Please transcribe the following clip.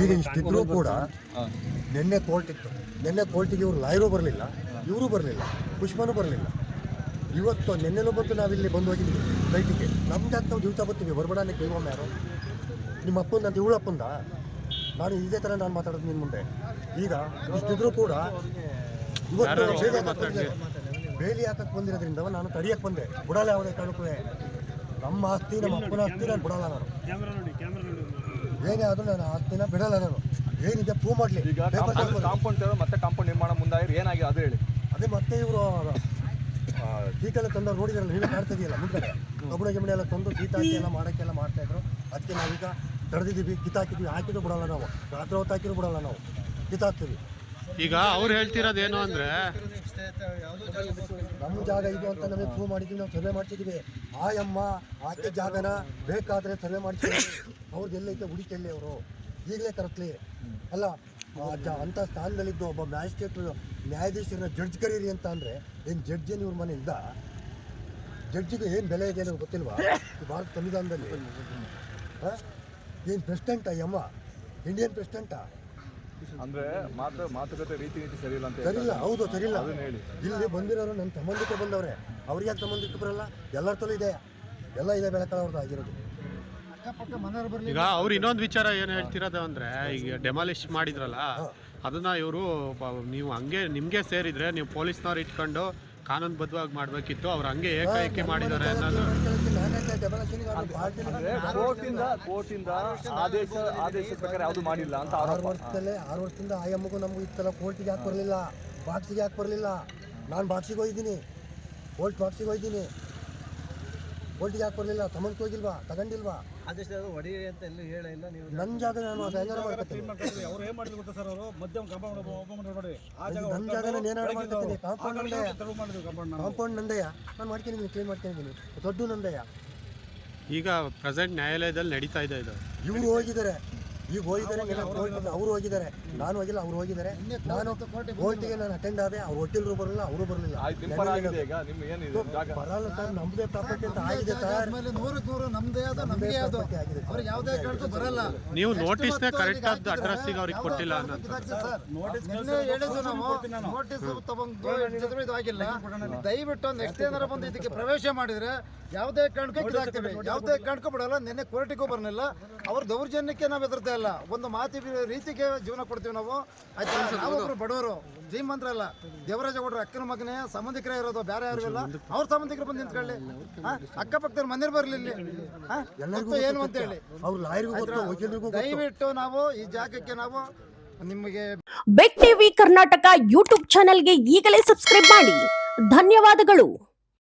ಈಗ ಇಷ್ಟಿದ್ರು ಕೂಡ ನಿನ್ನೆ ಕೋರ್ಟ್ ಇತ್ತು. ನಿನ್ನೆ ಕೋರ್ಟಿಗೆ ಇವರು ಲಾಯರು ಬರಲಿಲ್ಲ ಇವರು ಬರಲಿಲ್ಲ ಪುಷ್ಪನೂ ಬರಲಿಲ್ಲ. ಇವತ್ತು ನಿನ್ನೆನೂ ಬಂದು ನಾವಿಲ್ಲಿ ಬಂದು ಹೋಗಿದ್ದೀವಿ ಬೈಟಿಗೆ ನಮ್ದು ಅಂತ ನಾವು ದಿವಸ ಬರ್ತೀವಿ ಬರ್ಬೇಡ ಕೇಳುವ ಯಾರು? ನಿಮ್ಮ ಅಪ್ಪನ ಅಂತ ಇವಳು ಅಪ್ಪಂದ? ನಾನು ಇದೇ ಥರ ನಾನು ಮಾತಾಡೋದು ನಿನ್ನ ಮುಂದೆ. ಈಗ ಇಷ್ಟಿದ್ರು ಕೂಡ ಇವತ್ತು ಬೇಲಿ ಹಾಕಕ್ಕೆ ಬಂದಿರೋದ್ರಿಂದ ನಾನು ತಡಿಯಕ್ಕೆ ಬಂದೆ. ಬಿಡಲ್ಲ ಯಾವುದೇ ಕಾರಣಕ್ಕೂ ನಮ್ಮ ಆಸ್ತಿ ನಮ್ಮ ಅಪ್ಪನ ಆಸ್ತಿ ನಾನು ಬಿಡಲ್ಲ ನಾನು. ಏನೇ ಆದರೂ ನಾನು ಆಸ್ತಿನ ಬಿಡಲ್ಲ ನಾನು. ಏನಿದೆ ಪ್ರೂವ್ ಮಾಡಲಿ. ಈಗ ಕಾಂಪೌಂಡ್ ಮತ್ತೆ ಕಾಂಪೌಂಡ್ ನಿರ್ಮಾಣ ಮುಂದಾಗಿ ಏನಾಗಿದೆ ಅದು ಹೇಳಿ. ಅದೇ ಮತ್ತೆ ಇವರು ಸೀಟೆಲ್ಲ ತಂದವ್ರು ನೋಡಿದ್ರಲ್ಲ ನೀವೇ ಕಾಡ್ತಾ ಇದೆಯಲ್ಲ ಮುಂದೆ. ಕಬ್ಬಣ ಗಿಮಣಿ ಎಲ್ಲ ತಂದು ಸೀಟ್ ಹಾಕಿ ಎಲ್ಲ ಮಾಡೋಕ್ಕೆಲ್ಲ ಮಾಡ್ತಾ ಇದ್ರು. ಅದಕ್ಕೆ ನಾವೀಗ ತಡೆದಿದ್ದೀವಿ ಕಿತ್ತಾಕಿದ್ವಿ ಹಾಕಿದ್ರು ಬಿಡಲ್ಲ ನಾವು. ರಾತ್ರಿ ಹೊತ್ತು ಹಾಕಿದ್ರು ಬಿಡಲ್ಲ ನಾವು. ಕಿತ್ತಾಕ್ತೀವಿ. ಈಗ ಅವ್ರು ಹೇಳ್ತಿರೋದು ಏನು ಅಂದ್ರೆ ನಮ್ಮ ಜಾಗ ಇದು ಅಂತ ನಮಗೆ ಪ್ರೂವ್ ಮಾಡಿದ್ವಿ, ನಾವು ಸರ್ವೆ ಆ ಅಮ್ಮ ಆಕೆ ಜಾಗನ ಬೇಕಾದ್ರೆ ಸರ್ವೆ ಮಾಡ್ತೀವಿ ಅವ್ರದ್ದು ಎಲ್ಲೈತೆ ಹುಡುಕಲ್ಲಿ ಅವರು. ಈಗಲೇ ಕರೆಕ್ಟ್ಲಿ. ಅಲ್ಲ ಅಂತ ಸ್ಥಾನದಲ್ಲಿದ್ದು ಒಬ್ಬ ಮ್ಯಾಜಿಸ್ಟ್ರೇಟ್, ನ್ಯಾಯಾಧೀಶರನ್ನ ಜಡ್ಜ್ ಕರೀರಿ ಅಂತ ಅಂದರೆ ಏನು ಜಡ್ಜ್ ಏನು ಇವ್ರ ಮನೆ ಇದ್ದ ಜಡ್ಜಿಗೆ ಏನು ಬೆಲೆ ಇದೆ ಅನ್ನೋದು ಗೊತ್ತಿಲ್ವಾ? ಭಾರತ ಸಂವಿಧಾನದಲ್ಲಿ. ಏನು ಪ್ರೆಸಿಡೆಂಟಾ ಯಮ್ಮ? ಇಂಡಿಯನ್ ಪ್ರೆಸಿಡೆಂಟಾ ಅಂದ್ರೆ ಮಾತು ಮಾತುಕತೆ ರೀತಿ ನೀತಿ ಸರಿ ಇಲ್ಲ ಅಂತ ಸರಿಲ್ಲ ಹೌದು ಸರಿಲ್ಲ ಅದನ್ನ ಹೇಳಿ. ಇಲ್ಲಿ ಬಂದಿರೋರು ನನ್ನ ಸಂಬಂಧಿಕ ಬಂದವ್ರೆ. ಅವ್ರಿಗೆ ಯಾಕೆ ಸಂಬಂಧಿಕ ಬರಲ್ಲ? ಎಲ್ಲರ ತಲೂ ಇದೆ. ಎಲ್ಲ ಇದೆ ಬೆಳಕಳ ಅವ್ರದ್ದು ಆಗಿರೋದು. ಈಗ ಅವ್ರು ಇನ್ನೊಂದು ವಿಚಾರ ಏನು ಹೇಳ್ತಿರೋದು ಅಂದ್ರೆ ಈಗ ಡೆಮಾಲಿಶ್ ಮಾಡಿದ್ರಲ್ಲ ಅದನ್ನ ಇವರು ನೀವು ಹಂಗೆ ನಿಮಗೆ ಸೇರಿದ್ರೆ ನೀವು ಪೊಲೀಸ್ನವ್ರು ಇಟ್ಕೊಂಡು ಕಾನೂನುಬದ್ಧವಾಗಿ ಮಾಡಬೇಕಿತ್ತು ಅವ್ರು ಹಂಗೆ ಏಕಾಏಕಿ ಮಾಡಿದ್ದಾರೆ ಅನ್ನೋದು. ಕೋರ್ಟಿಂದ ಕೋರ್ಟಿಂದ ಆದೇಶ ಆದೇಶದ ಪ್ರಕಾರ ಯಾವುದು ಮಾಡಿಲ್ಲ ಅಂತ ಆರು ಆರೋಪ ವರ್ಷದಲ್ಲೇ ಆರು ವರ್ಷದಿಂದ ಆ ಎಮ್ಮಗೂ ನಮಗೂ ಇತ್ತಲ್ಲ ಕೋರ್ಟಿಗೆ ಯಾಕೆ ಬರಲಿಲ್ಲ? ಬಾಕ್ಸಿಗೆ ಯಾಕೆ ಬರಲಿಲ್ಲ? ನಾನು ಬಾಕ್ಸಿಗೆ ಹೋಗಿದ್ದೀನಿ. ಕೋರ್ಟ್ ಬಾಕ್ಸಿಗೆ ಹೋಗಿದ್ದೀನಿ. ಕೋರ್ಟಿಗೆ ಯಾಕೆ ಬರಲಿಲ್ಲ ತಗೊಂಡು ಹೋಗಿಲ್ವಾ ತಗೊಂಡಿಲ್ವಾ? ಆದೇಶ ಒಡಿ ಅಂತ ಎಲ್ಲೂ ಹೇಳಿಲ್ಲ ನೀವು ನನ್ನ ಜಾಗ ನಾನು ಅದು ಹೆಂಗಾರ ಮಾಡ್ಕೊತೀನಿ. ಅವ್ರು ಏನ್ ಮಾಡಿದ್ರು ಗೊತ್ತಾ ಸರ್ ಅವರು? ಮಧ್ಯಮ ಕಾಂಪೌಂಡ್ ಓಪನ್ ನೋಡಿ. ಆ ಜಾಗ ನನ್ನ ಜಾಗ ನಾನು ಏನಾರು ಮಾಡ್ಕೊತೀನಿ. ಕಾಂಪೌಂಡ್ ನಂದಯ್ಯ ಕಾಂಪೌಂಡ್ ನಂದಯ್ಯ ನಾನು ಮಾಡ್ಕೊಂಡಿದ್ದೀನಿ ಕ್ಲೀನ್ ಮಾಡ್ಕೊಂಡಿದ್ದೀನಿ ದೊಡ್ಡ ನಂದಯ್ಯ ಈಗ ಪ್ರೆಸೆಂಟ್ ನ್ಯಾಯಾಲಯದಲ್ಲಿ ನಡೀತಾ ಇದೆ ಇದು. ಇವರು ಹೋಗಿದ್ದಾರೆ. ಈಗ ಹೋಗಿದ್ದಾರೆ ಅವರು ಹೋಗಿದ್ದಾರೆ. ನಾನು ಹೋಗಿಲ್ಲ ಅವ್ರು ಹೋಗಿದ್ದಾರೆ. ನಾನು ಕೋರ್ಟಿಗೆ ನಾನು ಅಟೆಂಡ್ ಆದೆ ಅವ್ರು ವಕೀಲರು ಬರಲಿಲ್ಲ ಅವರು ಬರಲಿಲ್ಲ. ಬರಲ್ಲ ಸರ್ ನಮ್ದೇ ಪ್ರಾಪರ್ಟಿ ಅಂತ ಆಗಿದೆ ಸರ್. ಬರಲ್ಲ. ನೀವು ನೋಟಿಸ್ ಕರೆಕ್ಟ್ ಆದ ಅಡ್ರೆಸ್ ಅವ್ರಿಗೆ ಕೊಟ್ಟಿಲ್ಲ ನೋಟಿಸ್ ತಗೊಂಡು ಇದು ಆಗಿಲ್ಲ. ದಯವಿಟ್ಟು ನೆಕ್ಸ್ಟ್ ಏನಾರ ಬಂದು ಇದಕ್ಕೆ ಪ್ರವೇಶ ಮಾಡಿದ್ರೆ ಯಾವುದೇ ಕಾರಣಕ್ಕೂ ಇದಾಗ್ತೇವೆ ಯಾವುದೇ ಕಾರಣಕ್ಕೂ ಬಿಡಲ್ಲ ನಿನ್ನೆ ಕೋರ್ಟಿಗೂ ಬರಲಿಲ್ಲ. ಅವ್ರ ದೌರ್ಜನ್ಯಕ್ಕೆ ನಾವು ಹೆದರ್ತಾ ಇಲ್ಲ. ಒಂದು ಮಾತಿ ರೀತಿಗೆ ಜೀವನ ಕೊಡ್ತೀವಿ ನಾವು. ಆಯ್ತಾ? ನಾವೊಬ್ರು ಬಡವರು ದೇವರಾಜ ಗೌಡ್ರ ಅಕ್ಕನ ಮಗನೇ ಸಂಬಂಧಿಕರೇ ಇರೋದು ಬೇರೆ ಯಾರು ಇಲ್ಲ. ಅವ್ರ ಸಂಬಂಧಿಕರು ಬಂದು ನಿಂತ್ಕೊಳ್ಳಿ? ಅಕ್ಕಪಕ್ಕದ ಮನೆಯವ್ರು ಬರಲಿ ಇಲ್ಲಿ. ಎಲ್ಲರಿಗೂ ಏನು ಅಂತ ಹೇಳಿ ಅವ್ರು ಲಾಯರ್ಗೂ ಗೊತ್ತು ವಕೀಲರಿಗೂ ಗೊತ್ತು. ದಯವಿಟ್ಟು ನಾವು ಈ ಜಾಗಕ್ಕೆ ನಾವು ನಿಮಗೆ ಬೆಟ್ ಟಿವಿ ಕರ್ನಾಟಕ ಯೂಟ್ಯೂಬ್ ಚಾನೆಲ್ಗೆ ಈಗಲೇ ಸಬ್ಸ್ಕ್ರೈಬ್ ಮಾಡಿ. ಧನ್ಯವಾದಗಳು.